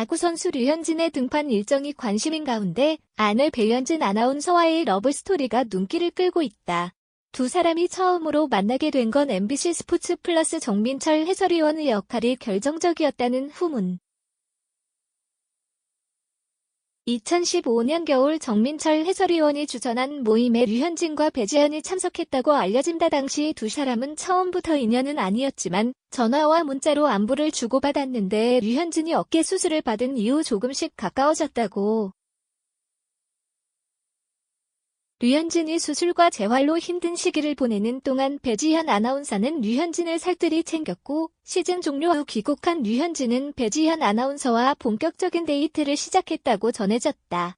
야구 선수 류현진의 등판 일정이 관심인 가운데 아내 배현진 아나운서와의 러브 스토리가 눈길을 끌고 있다. 두 사람이 처음으로 만나게 된 건 MBC 스포츠 플러스 정민철 해설위원의 역할이 결정적이었다는 후문. 2015년 겨울 정민철 해설위원이 주선한 모임에 류현진과 배지현이 참석했다고 알려진다 당시 두 사람은 처음부터 인연은 아니었지만 전화와 문자로 안부를 주고받았는데 류현진이 어깨 수술을 받은 이후 조금씩 가까워졌다고. 류현진이 수술과 재활로 힘든 시기를 보내는 동안 배지현 아나운서는 류현진을 살뜰히 챙겼고 시즌 종료 후 귀국한 류현진은 배지현 아나운서와 본격적인 데이트를 시작했다고 전해졌다.